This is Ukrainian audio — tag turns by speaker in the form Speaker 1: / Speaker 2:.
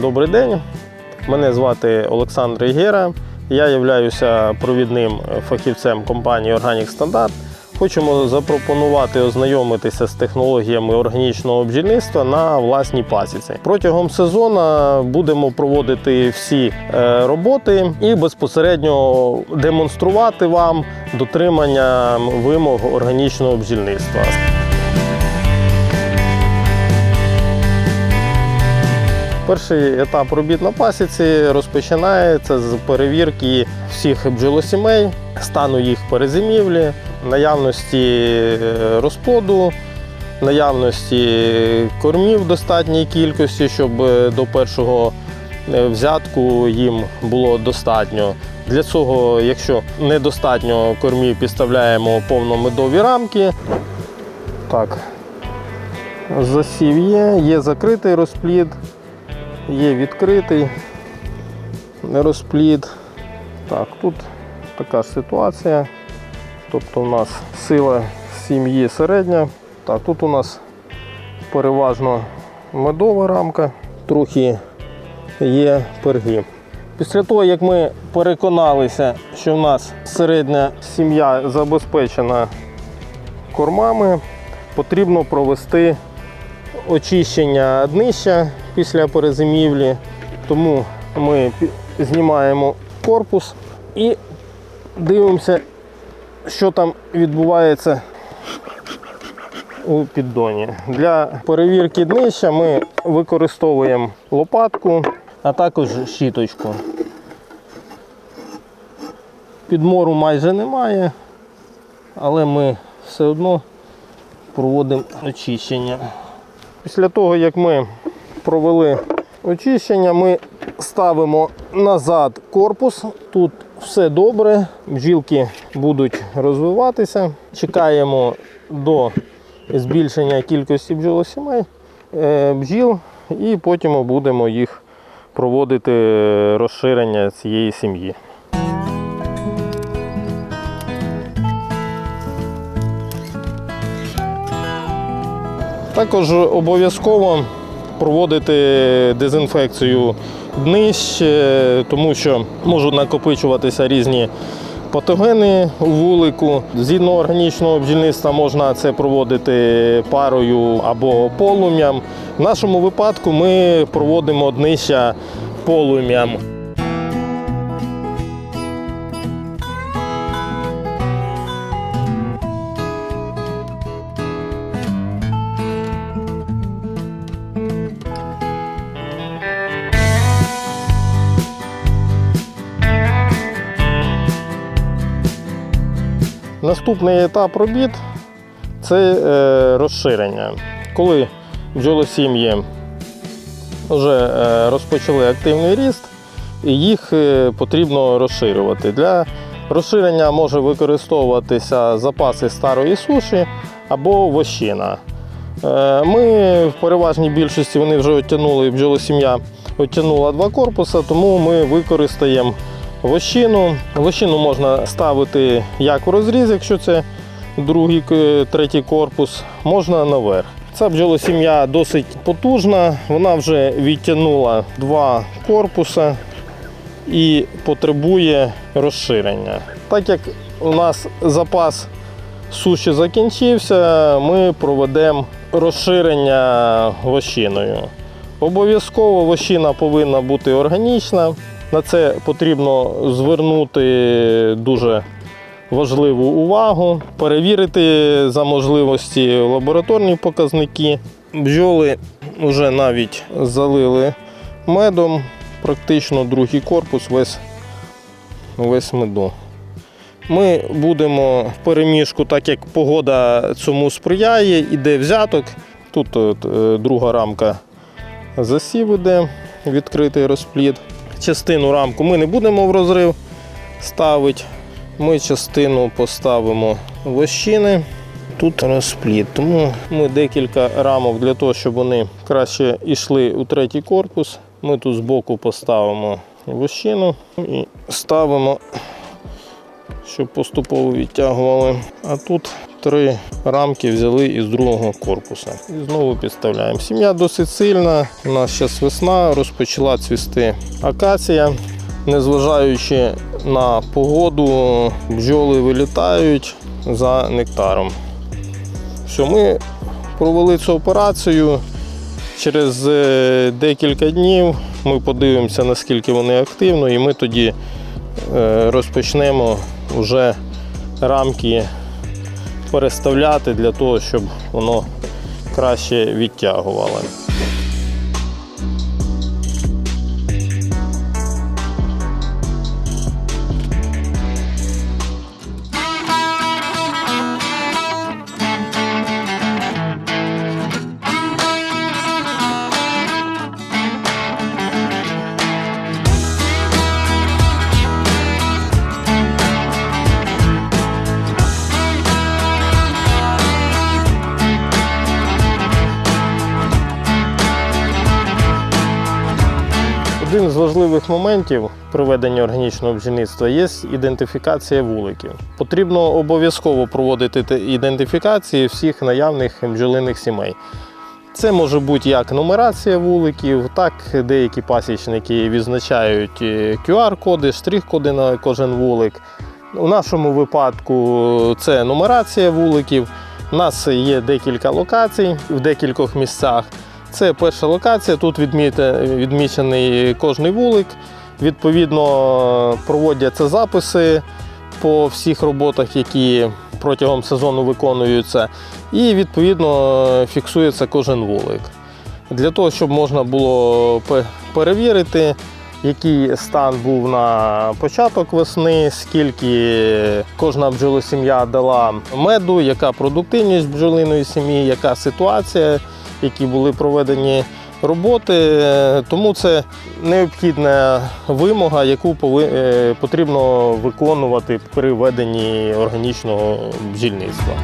Speaker 1: Добрий день. Мене звати Олександр Ігера. Я являюся провідним фахівцем компанії Organic Standard. Хочемо запропонувати ознайомитися з технологіями органічного бджільництва на власній пасіці. Протягом сезону будемо проводити всі е, роботи і безпосередньо демонструвати вам дотримання вимог органічного бджільництва. Перший етап робіт на пасіці розпочинається з перевірки всіх бджолосімей, стану їх перезимівлі, наявності е, розплоду, наявності кормів в достатній кількості, щоб е, до першого е, взятку їм було достатньо. Для цього, якщо недостатньо кормів, підставляємо повномедові рамки. Так, засів є, є закритий розплід. Є відкритий розплід. Так, тут така ситуація. Тобто у нас сила сім'ї середня. Так, тут у нас переважно медова рамка, трохи є перги. Після того, як ми переконалися, що в нас середня сім'я забезпечена кормами, потрібно провести очищення днища після перезимівлі. Тому ми знімаємо корпус і дивимося, що там відбувається у піддоні. Для перевірки днища ми використовуємо лопатку, а також щіточку. Підмору майже немає, але ми все одно проводимо очищення. Після того, як ми провели очищення, ми ставимо назад корпус. Тут все добре, бджілки будуть розвиватися. Чекаємо до збільшення кількості бджолосімей, е, бджіл, і потім будемо їх проводити розширення цієї сім'ї. Також обов'язково проводити дезінфекцію днищ, е, тому що можуть накопичуватися різні патогени у вулику. Згідно органічного бджільництва можна це проводити парою або полум'ям. В нашому випадку ми проводимо днища полум'ям. Наступний етап робіт це е, розширення. Коли бджолосім'ї вже е, розпочали активний ріст, їх е, потрібно розширювати. Для розширення може використовуватися запаси старої суші або вощина. Ми в переважній більшості вони вже оттянули, бджолосім'я оттянула два корпуси, тому ми використаємо вощину. Вощину можна ставити як у розріз, якщо це другий, третій корпус, можна наверх. Ця бджолосім'я досить потужна, вона вже відтягнула два корпуси і потребує розширення. Так як у нас запас суші закінчився, ми проведемо розширення вощиною. Обов'язково вощина повинна бути органічна. На це потрібно звернути дуже важливу увагу, перевірити за можливості лабораторні показники. Бджоли вже навіть залили медом, практично другий корпус весь, весь меду. Ми будемо в переміжку, так як погода цьому сприяє, іде взяток. Тут от, е, друга рамка засів іде, відкритий розплід. Частину рамку ми не будемо в розрив ставити. Ми частину поставимо вощини. Тут розплід. Тому ми декілька рамок для того, щоб вони краще йшли у третій корпус. Ми тут збоку поставимо вощину і ставимо щоб поступово відтягували. А тут три рамки взяли із другого корпуса. І знову підставляємо. Сім'я досить сильна. У нас зараз весна, розпочала цвісти акація. Незважаючи на погоду, бджоли вилітають за нектаром. Все, ми провели цю операцію. Через е, декілька днів ми подивимося, наскільки вони активно, і ми тоді е, розпочнемо вже рамки переставляти для того, щоб воно краще відтягувало. Один з важливих моментів проведення органічного бджільництва є ідентифікація вуликів. Потрібно обов'язково проводити ідентифікації всіх наявних бджолиних сімей. Це може бути як нумерація вуликів, так деякі пасічники відзначають е, QR-коди, штрих-коди на кожен вулик. У нашому випадку це нумерація вуликів. У нас є декілька локацій в декількох місцях. Це перша локація. Тут відмічений кожний вулик. Відповідно, проводяться записи по всіх роботах, які протягом сезону виконуються, і відповідно фіксується кожен вулик. Для того, щоб можна було перевірити, який стан був на початок весни, скільки кожна бджолосім'я дала меду, яка продуктивність бджолиної сім'ї, яка ситуація, які були проведені роботи. Тому це необхідна вимога, яку е, потрібно виконувати при веденні органічного бджільництва.